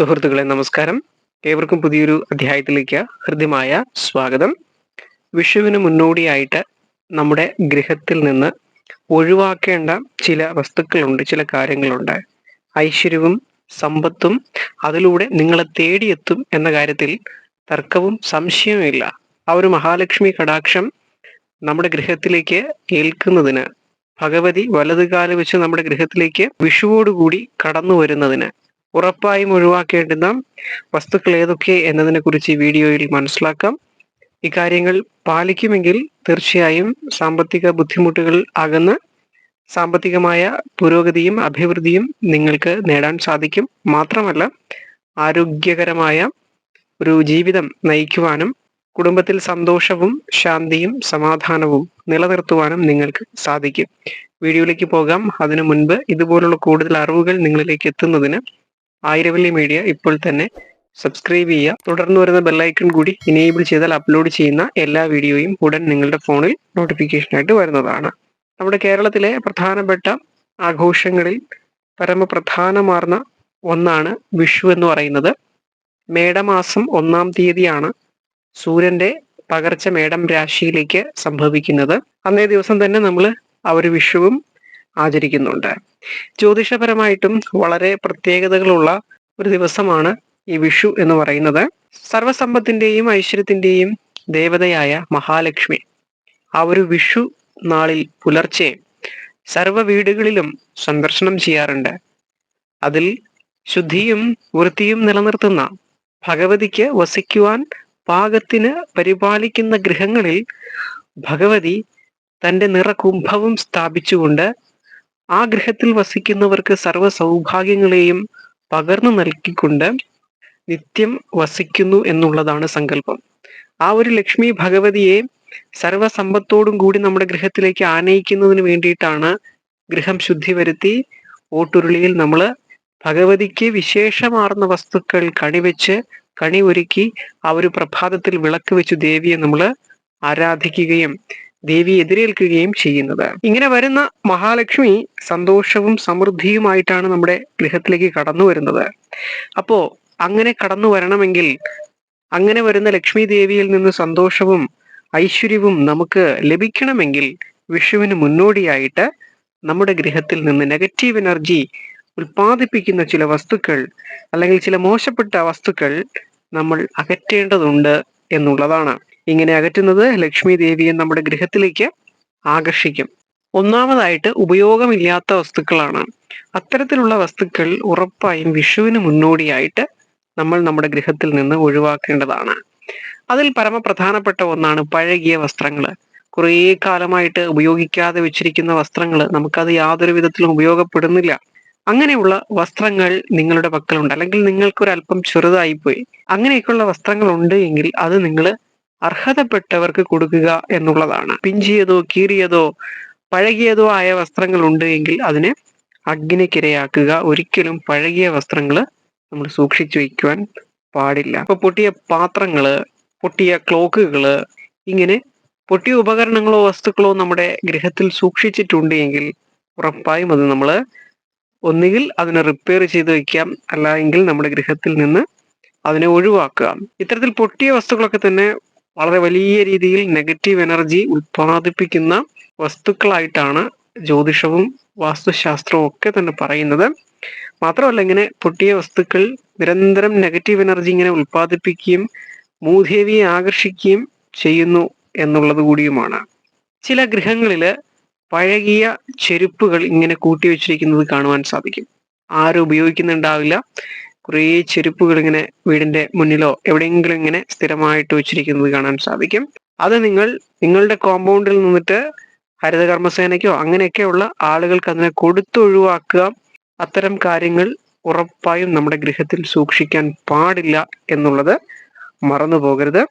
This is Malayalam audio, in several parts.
സുഹൃത്തുക്കളെ നമസ്കാരം. ഏവർക്കും പുതിയൊരു അധ്യായത്തിലേക്ക് ഹൃദ്യമായ സ്വാഗതം. വിഷുവിന് മുന്നോടിയായിട്ട് നമ്മുടെ ഗൃഹത്തിൽ നിന്ന് ഒഴിവാക്കേണ്ട ചില വസ്തുക്കളുണ്ട് ചില കാര്യങ്ങളുണ്ട്. ഐശ്വര്യവും സമ്പത്തും അതിലൂടെ നിങ്ങളെ തേടിയെത്തും എന്ന കാര്യത്തിൽ തർക്കവും സംശയവുമില്ല. ആ ഒരു മഹാലക്ഷ്മി കടാക്ഷം നമ്മുടെ ഗൃഹത്തിലേക്ക് ഏൽക്കുന്നതിന് ഭഗവതി വലതുകാല വെച്ച് നമ്മുടെ ഗൃഹത്തിലേക്ക് വിഷുവോടുകൂടി കടന്നു വരുന്നതിന് ഉറപ്പായും ഒഴിവാക്കേണ്ടുന്ന വസ്തുക്കൾ ഏതൊക്കെ എന്നതിനെ കുറിച്ച് ഈ വീഡിയോയിൽ മനസ്സിലാക്കാം. ഇക്കാര്യങ്ങൾ പാലിക്കുമെങ്കിൽ തീർച്ചയായും സാമ്പത്തിക ബുദ്ധിമുട്ടുകൾ അകന്ന് സാമ്പത്തികമായ പുരോഗതിയും അഭിവൃദ്ധിയും നിങ്ങൾക്ക് നേടാൻ സാധിക്കും. മാത്രമല്ല ആരോഗ്യകരമായ ഒരു ജീവിതം നയിക്കുവാനും കുടുംബത്തിൽ സന്തോഷവും ശാന്തിയും സമാധാനവും നിലനിർത്തുവാനും നിങ്ങൾക്ക് സാധിക്കും. വീഡിയോയിലേക്ക് പോകാം. അതിനു മുൻപ് ഇതുപോലുള്ള കൂടുതൽ അറിവുകൾ നിങ്ങളിലേക്ക് എത്തുന്നതിന് ആയിരവല്ലി മീഡിയ ഇപ്പോൾ തന്നെ സബ്സ്ക്രൈബ് ചെയ്യുക. തുടർന്ന് വരുന്ന ബെല്ലൈക്കൺ കൂടി ഇനേബിൾ ചെയ്താൽ അപ്ലോഡ് ചെയ്യുന്ന എല്ലാ വീഡിയോയും ഉടൻ നിങ്ങളുടെ ഫോണിൽ നോട്ടിഫിക്കേഷനായിട്ട് വരുന്നതാണ്. നമ്മുടെ കേരളത്തിലെ പ്രധാനപ്പെട്ട ആഘോഷങ്ങളിൽ പരമപ്രധാനമാർന്ന ഒന്നാണ് വിഷു എന്ന് പറയുന്നത്. മേടമാസം ഒന്നാം തീയതിയാണ് സൂര്യന്റെ പകർച്ച മേടം രാശിയിലേക്ക് സംഭവിക്കുന്നത്. അന്നേ ദിവസം തന്നെ നമ്മൾ ആ ഒരു വിഷുവും ആചരിക്കുന്നുണ്ട്. ജ്യോതിഷപരമായിട്ടും വളരെ പ്രത്യേകതകളുള്ള ഒരു ദിവസമാണ് ഈ വിഷു എന്ന് പറയുന്നത്. സർവസമ്പത്തിന്റെയും ഐശ്വര്യത്തിന്റെയും ദേവതയായ മഹാലക്ഷ്മി ആ ഒരു വിഷു നാളിൽ പുലർച്ചെ സർവ വീടുകളിലും സന്ദർശനം ചെയ്യാറുണ്ട്. അതിൽ ശുദ്ധിയും വൃത്തിയും നിലനിർത്തുന്ന ഭഗവതിക്ക് വസിക്കുവാൻ പാകത്തിന് പരിപാലിക്കുന്ന ഗൃഹങ്ങളിൽ ഭഗവതി തന്റെ നിറകുംഭവും സ്ഥാപിച്ചുകൊണ്ട് ആ ഗൃഹത്തിൽ വസിക്കുന്നവർക്ക് സർവ സൗഭാഗ്യങ്ങളെയും പകർന്നു നൽകിക്കൊണ്ട് നിത്യം വസിക്കുന്നു എന്നുള്ളതാണ് സങ്കല്പം. ആ ഒരു ലക്ഷ്മി ഭഗവതിയെ സർവസമ്പത്തോടും കൂടി നമ്മുടെ ഗൃഹത്തിലേക്ക് ആനയിക്കുന്നതിന് വേണ്ടിയിട്ടാണ് ഗൃഹം ശുദ്ധി വരുത്തി ഓട്ടുരുളിയിൽ നമ്മൾ ഭഗവതിക്ക് വിശേഷമാർന്ന വസ്തുക്കൾ കണിവെച്ച് കണി ഒരുക്കി ആ ഒരു പ്രഭാതത്തിൽ വിളക്ക് വെച്ച് ദേവിയെ നമ്മൾ ആരാധിക്കുകയും ദേവിയെ എതിരേൽക്കുകയും ചെയ്യുന്നത്. ഇങ്ങനെ വരുന്ന മഹാലക്ഷ്മി സന്തോഷവും സമൃദ്ധിയുമായിട്ടാണ് നമ്മുടെ ഗൃഹത്തിലേക്ക് കടന്നു വരുന്നത്. അപ്പോ അങ്ങനെ കടന്നു വരണമെങ്കിൽ അങ്ങനെ വരുന്ന ലക്ഷ്മി ദേവിയിൽ നിന്ന് സന്തോഷവും ഐശ്വര്യവും നമുക്ക് ലഭിക്കണമെങ്കിൽ വിഷുവിന് മുന്നോടിയായിട്ട് നമ്മുടെ ഗൃഹത്തിൽ നിന്ന് നെഗറ്റീവ് എനർജി ഉൽപ്പാദിപ്പിക്കുന്ന ചില വസ്തുക്കൾ അല്ലെങ്കിൽ ചില മോശപ്പെട്ട വസ്തുക്കൾ നമ്മൾ അകറ്റേണ്ടതുണ്ട് എന്നുള്ളതാണ്. ഇങ്ങനെ അകറ്റുന്നത് ലക്ഷ്മി ദേവിയെ നമ്മുടെ ഗൃഹത്തിലേക്ക് ആകർഷിക്കും. ഒന്നാമതായിട്ട് ഉപയോഗമില്ലാത്ത വസ്തുക്കളാണ്. അത്തരത്തിലുള്ള വസ്തുക്കൾ ഉറപ്പായും വിഷുവിന് മുന്നോടിയായിട്ട് നമ്മൾ നമ്മുടെ ഗൃഹത്തിൽ നിന്ന് ഒഴിവാക്കേണ്ടതാണ്. അതിൽ പരമപ്രധാനപ്പെട്ട ഒന്നാണ് പഴകിയ വസ്ത്രങ്ങൾ. കുറേ കാലമായിട്ട് ഉപയോഗിക്കാതെ വെച്ചിരിക്കുന്ന വസ്ത്രങ്ങൾ നമുക്കത് യാതൊരു വിധത്തിലും ഉപയോഗപ്പെടുന്നില്ല. അങ്ങനെയുള്ള വസ്ത്രങ്ങൾ നിങ്ങളുടെ പക്കലുണ്ട്. അല്ലെങ്കിൽ നിങ്ങൾക്ക് ഒരു അല്പം ചെറുതായി പോയി അങ്ങനെയൊക്കെയുള്ള വസ്ത്രങ്ങൾ ഉണ്ട് എങ്കിൽ അത് നിങ്ങൾ അർഹതപ്പെട്ടവർക്ക് കൊടുക്കുക എന്നുള്ളതാണ്. പിഞ്ചിയതോ കീറിയതോ പഴകിയതോ ആയ വസ്ത്രങ്ങൾ ഉണ്ട് എങ്കിൽ അതിനെ അഗ്നിക്കിരയാക്കുക. ഒരിക്കലും പഴകിയ വസ്ത്രങ്ങൾ നമ്മൾ സൂക്ഷിച്ചു വയ്ക്കുവാൻ പാടില്ല. അപ്പൊ പൊട്ടിയ പാത്രങ്ങൾ പൊട്ടിയ ക്ലോക്കുകൾ ഇങ്ങനെ പൊട്ടിയ ഉപകരണങ്ങളോ വസ്തുക്കളോ നമ്മുടെ ഗൃഹത്തിൽ സൂക്ഷിച്ചിട്ടുണ്ട് എങ്കിൽ ഉറപ്പായും അത് നമ്മൾ ഒന്നുകിൽ അതിനെ റിപ്പയർ ചെയ്ത് വെക്കാം അല്ല എങ്കിൽ നമ്മുടെ ഗൃഹത്തിൽ നിന്ന് അതിനെ ഒഴിവാക്കുക. ഇത്തരത്തിൽ പൊട്ടിയ വസ്തുക്കളൊക്കെ തന്നെ വളരെ വലിയ രീതിയിൽ നെഗറ്റീവ് എനർജി ഉത്പാദിപ്പിക്കുന്ന വസ്തുക്കളായിട്ടാണ് ജ്യോതിഷവും വാസ്തുശാസ്ത്രവും ഒക്കെ തന്നെ പറയുന്നത്. മാത്രമല്ല ഇങ്ങനെ പൊട്ടിയ വസ്തുക്കൾ നിരന്തരം നെഗറ്റീവ് എനർജി ഇങ്ങനെ ഉൽപ്പാദിപ്പിക്കുകയും മൂദേവിയെ ആകർഷിക്കുകയും ചെയ്യുന്നു എന്നുള്ളത് കൂടിയുമാണ്. ചില ഗൃഹങ്ങളിൽ പഴകിയ ചെരുപ്പുകൾ ഇങ്ങനെ കൂട്ടി വെച്ചിരിക്കുന്നത് കാണുവാൻ സാധിക്കും. ആരും ഉപയോഗിക്കുന്നുണ്ടാവില്ല. കുറേ ചെരുപ്പുകൾ ഇങ്ങനെ വീടിന്റെ മുന്നിലോ എവിടെയെങ്കിലും ഇങ്ങനെ സ്ഥിരമായിട്ട് വെച്ചിരിക്കുന്നത് കാണാൻ സാധിക്കും. അത് നിങ്ങൾ നിങ്ങളുടെ കോമ്പൗണ്ടിൽ നിന്നിട്ട് ഹരിതകർമ്മസേനയ്ക്കോ അങ്ങനെയൊക്കെയുള്ള ആളുകൾക്ക് അതിനെ കൊടുത്തൊഴിവാക്കുക. അത്തരം കാര്യങ്ങൾ ഉറപ്പായും നമ്മുടെ ഗൃഹത്തിൽ സൂക്ഷിക്കാൻ പാടില്ല എന്നുള്ളത് മറന്നു പോകരുത്.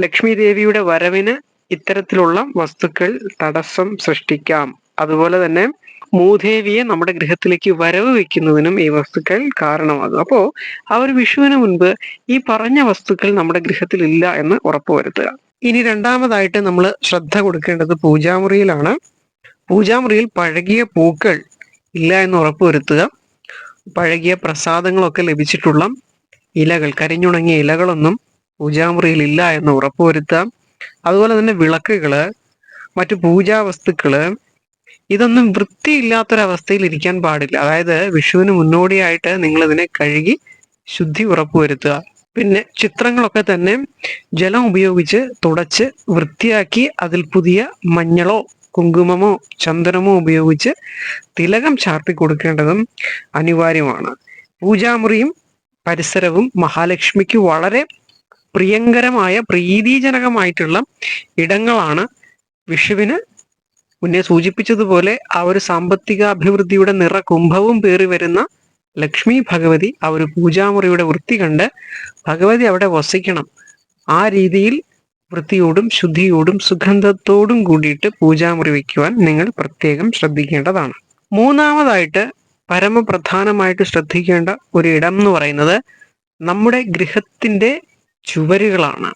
ലക്ഷ്മി ദേവിയുടെ വരവിന് ഇത്തരത്തിലുള്ള വസ്തുക്കൾ തടസ്സം സൃഷ്ടിക്കാം. അതുപോലെ തന്നെ മൂദേവിയെ നമ്മുടെ ഗൃഹത്തിലേക്ക് വരവ് വെക്കുന്നതിനും ഈ വസ്തുക്കൾ കാരണമാകും. അപ്പോൾ ആ ഒരു വിഷുവിന് മുൻപ് ഈ പറഞ്ഞ വസ്തുക്കൾ നമ്മുടെ ഗൃഹത്തിൽ ഇല്ല എന്ന് ഉറപ്പുവരുത്തുക. ഇനി രണ്ടാമതായിട്ട് നമ്മൾ ശ്രദ്ധ കൊടുക്കേണ്ടത് പൂജാമുറിയിലാണ്. പൂജാമുറിയിൽ പഴകിയ പൂക്കൾ ഇല്ല എന്ന് ഉറപ്പുവരുത്തുക. പഴകിയ പ്രസാദങ്ങളൊക്കെ ലഭിച്ചിട്ടുള്ള ഇലകൾ കരിഞ്ഞുണങ്ങിയ ഇലകളൊന്നും പൂജാമുറിയിൽ ഇല്ല എന്ന് ഉറപ്പുവരുത്താം അതുപോലെ തന്നെ വിളക്കുകൾ മറ്റു പൂജാ വസ്തുക്കൾ ഇതൊന്നും വൃത്തിയില്ലാത്തൊരവസ്ഥയിൽ ഇരിക്കാൻ പാടില്ല. അതായത് വിഷുവിന് മുന്നോടിയായിട്ട് നിങ്ങൾ ഇതിനെ കഴുകി ശുദ്ധി ഉറപ്പുവരുത്തുക. പിന്നെ ചിത്രങ്ങളൊക്കെ തന്നെ ജലം ഉപയോഗിച്ച് തുടച്ച് വൃത്തിയാക്കി അതിൽ പുതിയ മഞ്ഞളോ കുങ്കുമമോ ചന്ദനമോ ഉപയോഗിച്ച് തിലകം ചാർത്തി കൊടുക്കേണ്ടതും അനിവാര്യമാണ്. പൂജാമുറിയും പരിസരവും മഹാലക്ഷ്മിക്ക് വളരെ പ്രിയങ്കരമായ പ്രീതിജനകമായിട്ടുള്ള ഇടങ്ങളാണ് വിഷുവിന് മുന്നേ സൂചിപ്പിച്ചതുപോലെ ആ ഒരു സാമ്പത്തിക അഭിവൃദ്ധിയുടെ നിറ കുംഭവും പേറി വരുന്ന ലക്ഷ്മി ഭഗവതി ആ ഒരു പൂജാമുറിയുടെ വൃത്തി കണ്ട് ഭഗവതി അവിടെ വസിക്കണം. ആ രീതിയിൽ വൃത്തിയോടും ശുദ്ധിയോടും സുഗന്ധത്തോടും കൂടിയിട്ട് പൂജാമുറി വയ്ക്കുവാൻ നിങ്ങൾ പ്രത്യേകം ശ്രദ്ധിക്കേണ്ടതാണ്. മൂന്നാമതായിട്ട് പരമപ്രധാനമായിട്ട് ശ്രദ്ധിക്കേണ്ട ഒരു ഇടം എന്ന് പറയുന്നത് നമ്മുടെ ഗൃഹത്തിന്റെ ചുവരുകളാണ്.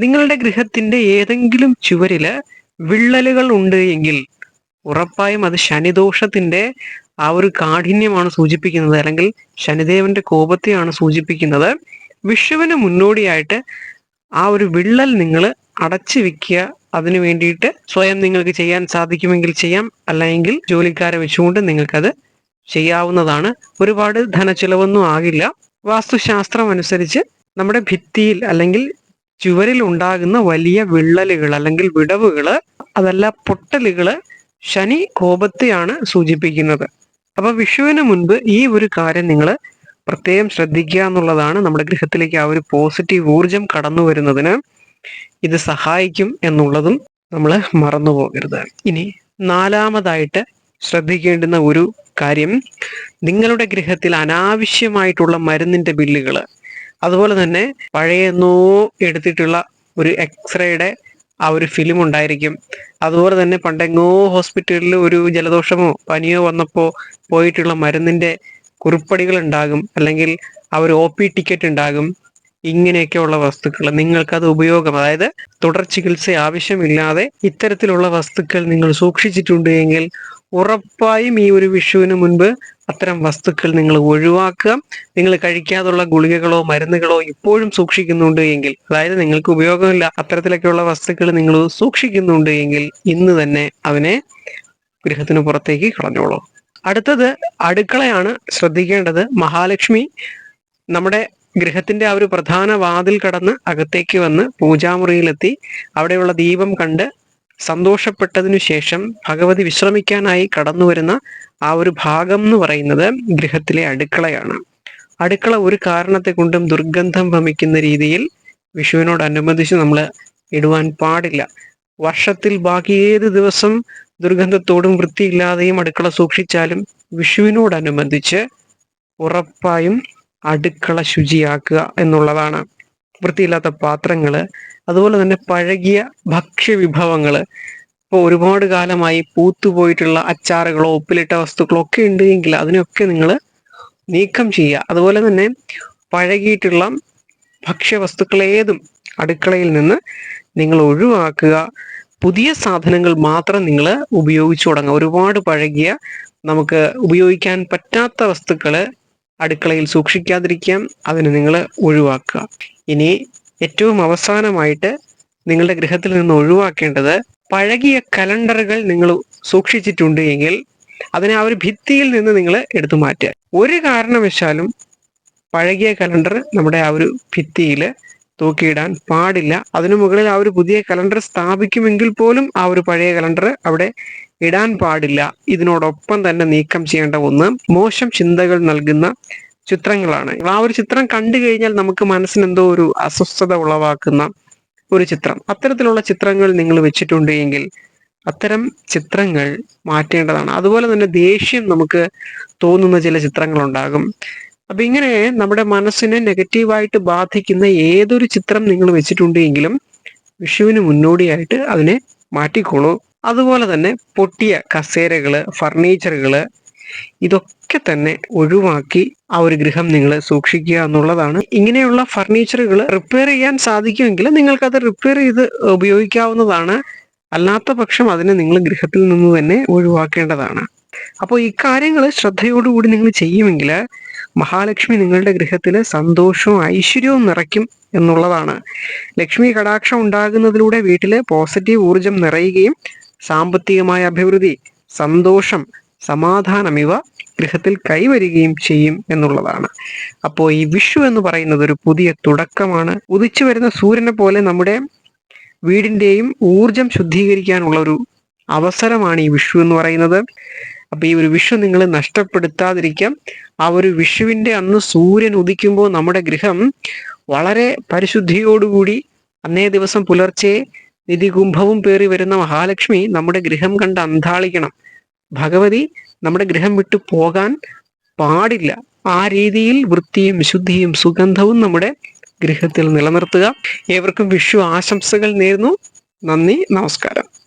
നിങ്ങളുടെ ഗൃഹത്തിന്റെ ഏതെങ്കിലും ചുവരിൽ വിള്ളലുകൾ ഉണ്ട് എങ്കിൽ ഉറപ്പായും അത് ശനിദോഷത്തിന്റെ ആ ഒരു കാഠിന്യമാണ് സൂചിപ്പിക്കുന്നത്. അല്ലെങ്കിൽ ശനിദേവന്റെ കോപത്തെയാണ് സൂചിപ്പിക്കുന്നത്. വിഷുവിന് മുന്നോടിയായിട്ട് ആ ഒരു വിള്ളൽ നിങ്ങൾ അടച്ചു വെക്കുക. അതിനു വേണ്ടിയിട്ട് സ്വയം നിങ്ങൾക്ക് ചെയ്യാൻ സാധിക്കുമെങ്കിൽ ചെയ്യാം. അല്ലെങ്കിൽ ജോലിക്കാരെ വെച്ചുകൊണ്ട് നിങ്ങൾക്കത് ചെയ്യാവുന്നതാണ്. ഒരുപാട് ധനച്ചിലവൊന്നും ആകില്ല. വാസ്തുശാസ്ത്രം അനുസരിച്ച് നമ്മുടെ ഭിത്തിയിൽ അല്ലെങ്കിൽ ചുവരിൽ ഉണ്ടാകുന്ന വലിയ വിള്ളലുകൾ അല്ലെങ്കിൽ വിടവുകൾ അതല്ല പൊട്ടലുകൾ ശനി കോപത്തെയാണ് സൂചിപ്പിക്കുന്നത്. അപ്പൊ വിഷുവിന് മുൻപ് ഈ ഒരു കാര്യം നിങ്ങൾ പ്രത്യേകം ശ്രദ്ധിക്കുക എന്നുള്ളതാണ് നമ്മുടെ ഗൃഹത്തിലേക്ക് ആ ഒരു പോസിറ്റീവ് ഊർജം കടന്നു വരുന്നതിന് ഇത് സഹായിക്കും എന്നുള്ളതും നമ്മൾ മറന്നു പോകരുത്. ഇനി നാലാമതായിട്ട് ശ്രദ്ധിക്കേണ്ടുന്ന ഒരു കാര്യം നിങ്ങളുടെ ഗൃഹത്തിൽ അനാവശ്യമായിട്ടുള്ള മരുന്നിന്റെ ബില്ലുകൾ അതുപോലെ തന്നെ പഴയെന്നോ എടുത്തിട്ടുള്ള ഒരു എക്സ്റേയുടെ ആ ഒരു ഫിലിം ഉണ്ടായിരിക്കും. അതുപോലെ തന്നെ പണ്ടെങ്ങോ ഹോസ്പിറ്റലിൽ ഒരു ജലദോഷമോ പനിയോ വന്നപ്പോൾ പോയിട്ടുള്ള മരുന്നിന്റെ കുറിപ്പടികൾ ഉണ്ടാകും. അല്ലെങ്കിൽ ആ ഒരു ഒ പി ടിക്കറ്റ് ഉണ്ടാകും. ഇങ്ങനെയൊക്കെയുള്ള വസ്തുക്കൾ. നിങ്ങൾക്ക് അത് ഉപയോഗം അതായത് തുടർ ചികിത്സ ആവശ്യമില്ലാതെ ഇത്തരത്തിലുള്ള വസ്തുക്കൾ നിങ്ങൾ സൂക്ഷിച്ചിട്ടുണ്ട് എങ്കിൽ ഉറപ്പായും ഈ ഒരു വിഷുവിന് മുൻപ് അത്തരം വസ്തുക്കൾ നിങ്ങൾ ഒഴിവാക്കുക. നിങ്ങൾ കഴിക്കാതുള്ള ഗുളികകളോ മരുന്നുകളോ ഇപ്പോഴും സൂക്ഷിക്കുന്നുണ്ട് എങ്കിൽ അതായത് നിങ്ങൾക്ക് ഉപയോഗമില്ല അത്തരത്തിലൊക്കെയുള്ള വസ്തുക്കൾ നിങ്ങൾ സൂക്ഷിക്കുന്നുണ്ട് എങ്കിൽ ഇന്ന് തന്നെ അവനെ ഗൃഹത്തിന് പുറത്തേക്ക് കളഞ്ഞോളൂ. അടുത്തത് അടുക്കളയാണ് ശ്രദ്ധിക്കേണ്ടത്. മഹാലക്ഷ്മി നമ്മുടെ ഗൃഹത്തിന്റെ ആ ഒരു പ്രധാന വാതിൽ കടന്ന് അകത്തേക്ക് വന്ന് പൂജാമുറിയിലെത്തി. അവിടെയുള്ള ദീപം കണ്ട് സന്തോഷപ്പെട്ടതിനു ശേഷം ഭഗവതി വിശ്രമിക്കാനായി കടന്നു വരുന്ന ആ ഒരു ഭാഗം എന്ന് പറയുന്നത് ഗൃഹത്തിലെ അടുക്കളയാണ്. അടുക്കള ഒരു കാരണത്തെ കൊണ്ടും ദുർഗന്ധം ഭമിക്കുന്ന രീതിയിൽ വിഷുവിനോടനുബന്ധിച്ച് നമ്മൾ ഇടുവാൻ പാടില്ല. വർഷത്തിൽ ബാക്കി ഏത് ദിവസം ദുർഗന്ധത്തോടും വൃത്തിയില്ലാതെയും അടുക്കള സൂക്ഷിച്ചാലും വിഷുവിനോടനുബന്ധിച്ച് ഉറപ്പായും അടുക്കള ശുചിയാക്കുക എന്നുള്ളതാണ്. വൃത്തിയില്ലാത്ത പാത്രങ്ങൾ അതുപോലെ തന്നെ പഴകിയ ഭക്ഷ്യവിഭവങ്ങൾ ഇപ്പോൾ ഒരുപാട് കാലമായി പൂത്തുപോയിട്ടുള്ള അച്ചാറുകളോ ഉപ്പിലിട്ട വസ്തുക്കളോ ഒക്കെ ഉണ്ട് എങ്കിൽ അതിനൊക്കെ നിങ്ങൾ നീക്കം ചെയ്യുക. അതുപോലെ തന്നെ പഴകിയിട്ടുള്ള ഭക്ഷ്യവസ്തുക്കൾ ഏതും അടുക്കളയിൽ നിന്ന് നിങ്ങൾ ഒഴിവാക്കുക. പുതിയ സാധനങ്ങൾ മാത്രം നിങ്ങൾ ഉപയോഗിച്ചു തുടങ്ങുക. ഒരുപാട് പഴകിയ നമുക്ക് ഉപയോഗിക്കാൻ പറ്റാത്ത വസ്തുക്കൾ അടുക്കളയിൽ സൂക്ഷിക്കാതിരിക്കാം അതിന് നിങ്ങൾ ഒഴിവാക്കുക. ഇനി ഏറ്റവും അവസാനമായിട്ട് നിങ്ങളുടെ ഗൃഹത്തിൽ നിന്ന് ഒഴിവാക്കേണ്ടത് പഴകിയ കലണ്ടറുകൾ നിങ്ങൾ സൂക്ഷിച്ചിട്ടുണ്ട് എങ്കിൽ അതിനെ ആ ഒരു ഭിത്തിയിൽ നിന്ന് നിങ്ങൾ എടുത്തു മാറ്റുക. ഒരു കാരണവശാലും പഴകിയ കലണ്ടർ നമ്മുടെ ആ ഒരു ഭിത്തിയിൽ തൂക്കിയിടാൻ പാടില്ല. അതിനു മുകളിൽ ആ ഒരു പുതിയ കലണ്ടർ സ്ഥാപിക്കുമെങ്കിൽ പോലും ആ ഒരു പഴയ കലണ്ടർ അവിടെ ഇടാൻ പാടില്ല. ഇതിനോടൊപ്പം തന്നെ നീക്കം ചെയ്യേണ്ട ഒന്ന് മോശം ചിന്തകൾ നൽകുന്ന ചിത്രങ്ങളാണ്. ആ ഒരു ചിത്രം കണ്ടു കഴിഞ്ഞാൽ നമുക്ക് മനസ്സിന് എന്തോ ഒരു അസ്വസ്ഥത ഉളവാക്കുന്ന ഒരു ചിത്രം. അത്തരത്തിലുള്ള ചിത്രങ്ങൾ നിങ്ങൾ വെച്ചിട്ടുണ്ട് എങ്കിൽ അത്തരം ചിത്രങ്ങൾ മാറ്റേണ്ടതാണ്. അതുപോലെ തന്നെ ദേഷ്യം നമുക്ക് തോന്നുന്ന ചില ചിത്രങ്ങൾ ഉണ്ടാകും അപ്പൊ ഇങ്ങനെ നമ്മുടെ മനസ്സിനെ നെഗറ്റീവായിട്ട് ബാധിക്കുന്ന ഏതൊരു ചിത്രം നിങ്ങൾ വെച്ചിട്ടുണ്ട് എങ്കിലും വിഷുവിന് മുന്നോടിയായിട്ട് അതിനെ മാറ്റിക്കോളൂ. അതുപോലെ തന്നെ പൊട്ടിയ കസേരകൾ ഫർണിച്ചറുകൾ ഇതൊക്കെ തന്നെ ഒഴിവാക്കി ആ ഒരു ഗൃഹം നിങ്ങൾ സൂക്ഷിക്കുക എന്നുള്ളതാണ്. ഇങ്ങനെയുള്ള ഫർണിച്ചറുകൾ റിപ്പയർ ചെയ്യാൻ സാധിക്കുമെങ്കിൽ നിങ്ങൾക്കത് റിപ്പയർ ചെയ്ത് ഉപയോഗിക്കാവുന്നതാണ്. അല്ലാത്ത പക്ഷം അതിനെ നിങ്ങൾ ഗൃഹത്തിൽ നിന്ന് തന്നെ ഒഴിവാക്കേണ്ടതാണ്. അപ്പോൾ ഇക്കാര്യങ്ങൾ ശ്രദ്ധയോടുകൂടി നിങ്ങൾ ചെയ്യുമെങ്കിൽ മഹാലക്ഷ്മി നിങ്ങളുടെ ഗൃഹത്തിൽ സന്തോഷവും ഐശ്വര്യവും നിറയ്ക്കും എന്നുള്ളതാണ്. ലക്ഷ്മി കടാക്ഷം ഉണ്ടാകുന്നതിലൂടെ വീട്ടിൽ പോസിറ്റീവ് ഊർജം നിറയുകയും സാമ്പത്തികമായ അഭിവൃദ്ധി സന്തോഷം സമാധാനം ഇവ ഗൃഹത്തിൽ കൈവരികയും ചെയ്യും എന്നുള്ളതാണ്. അപ്പോ ഈ വിഷു എന്ന് പറയുന്നത് ഒരു പുതിയ തുടക്കമാണ്. ഉദിച്ചു വരുന്ന സൂര്യനെ പോലെ നമ്മുടെ വീടിന്റെയും ഊർജം ശുദ്ധീകരിക്കാനുള്ള ഒരു അവസരമാണ് ഈ വിഷു എന്ന് പറയുന്നത്. അപ്പൊ ഈ ഒരു വിഷു നിങ്ങൾ നഷ്ടപ്പെടുത്താതിരിക്കാം. ആ ഒരു വിഷുവിന്റെ അന്ന് സൂര്യൻ ഉദിക്കുമ്പോൾ നമ്മുടെ ഗൃഹം വളരെ പരിശുദ്ധിയോടുകൂടി അന്നേ ദിവസം പുലർച്ചെ നിധികുംഭവും പേറി വരുന്ന മഹാലക്ഷ്മി നമ്മുടെ ഗൃഹം കണ്ട് അന്താളിക്കണം ഭഗവതി നമ്മുടെ ഗൃഹം വിട്ടു പോകാൻ പാടില്ല. ആ രീതിയിൽ വൃത്തിയും ശുദ്ധിയും സുഗന്ധവും നമ്മുടെ ഗൃഹത്തിൽ നിലനിർത്തുക. ഏവർക്കും വിഷു ആശംസകൾ നേരുന്നു. നന്ദി നമസ്കാരം.